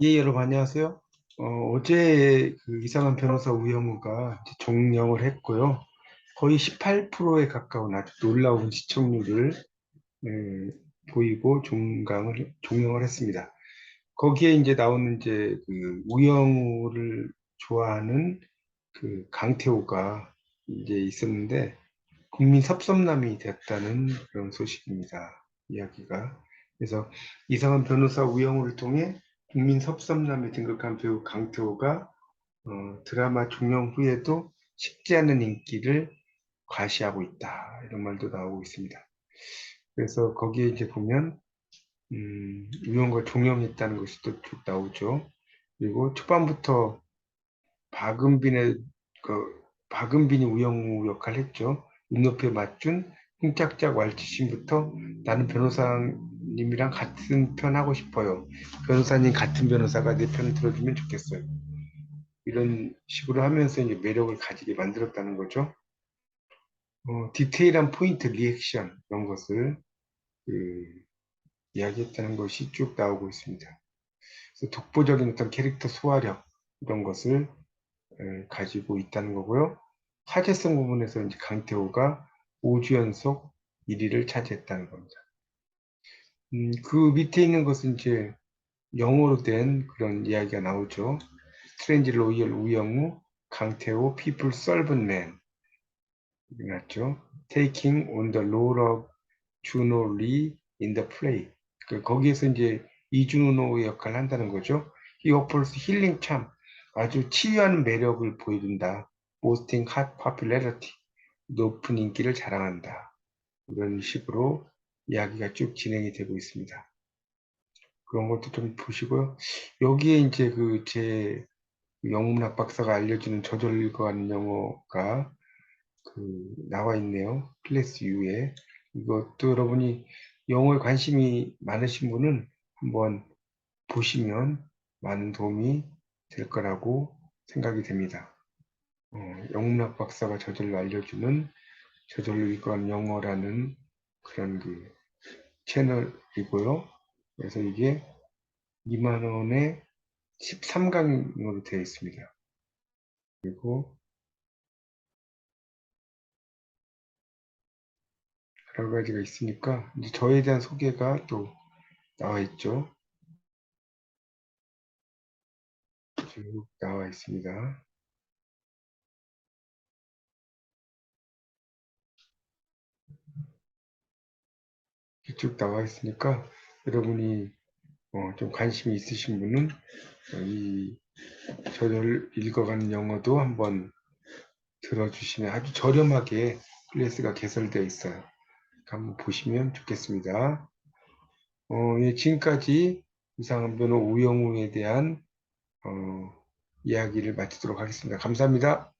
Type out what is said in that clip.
예, 여러분 안녕하세요. 어, 제 그 이상한 변호사 우영우가 종영을 했고요. 거의 18%에 가까운 아주 놀라운 시청률을 예, 보이고 종강을 종영을 했습니다. 거기에 이제 나오는 이제 그 우영우를 좋아하는 그 강태호가 이제 있었는데 국민 섭섭남이 됐다는 그런 소식입니다. 이야기가. 그래서 이상한 변호사 우영우를 통해 국민 섭섭남에 등극한 배우 강태호가 어, 드라마 종영 후에도 식지 않는 인기를 과시하고 있다. 이런 말도 나오고 있습니다. 그래서 거기에 이제 보면 음, 우영우가 종영했다는 것이 또 쭉 나오죠. 그리고 초반부터 박은빈의 그 박은빈이 우영우 역할을 했죠. 눈높이에 맞춘 쿵짝짝 왈치신부터 나는 변호사님이랑 같은 편 하고 싶어요. 변호사님 같은 변호사가 내 편을 들어주면 좋겠어요. 이런 식으로 하면서 이제 매력을 가지게 만들었다는 거죠. 어, 디테일한 포인트, 리액션 이런 것을 그, 이야기했다는 것이 쭉 나오고 있습니다. 그래서 독보적인 어떤 캐릭터 소화력 이런 것을 에, 가지고 있다는 거고요. 화제성 부분에서 이제 강태호가 5주 연속 1위를 차지했다는 겁니다. 음, 그 밑에 있는 것은 이제 영어로 된 그런 이야기가 나오죠. 스트레인지 로이얼 우영우, 강태호, Servant Man. 맞죠? Taking on the role of Juno Lee in the play. 그 거기에서 이제 이준호의 역할을 한다는 거죠. He offers healing charm. 아주 치유하는 매력을 보여준다. Boasting hot popularity. 높은 인기를 자랑한다. 이런 식으로 이야기가 쭉 진행이 되고 있습니다. 그런 것도 좀 보시고요. 여기에 이제 그 제 영문학 박사가 알려주는 저절로 읽어가는 영어가 그 나와 있네요. 클래스 U에. 이것도 여러분이 영어에 관심이 많으신 분은 한번 보시면 많은 도움이 될 거라고 생각이 됩니다. 어, 영문학 박사가 저절로 알려주는 저절로 읽어가는 영어라는 그런 그 채널이고요. 그래서 이게 2만 원에 13강으로 되어 있습니다. 그리고 여러 가지가 있으니까 이제 저에 대한 소개가 또 나와 있죠. 쭉 나와 있습니다. 쭉 나와 있으니까 여러분이 어, 좀 관심이 있으신 분은 이 저를 읽어가는 영어도 한번 들어주시면 아주 저렴하게 플레이스가 개설되어 있어요. 한번 보시면 좋겠습니다. 어, 예, 지금까지 이상한 변호 우영우에 대한 어, 이야기를 마치도록 하겠습니다. 감사합니다.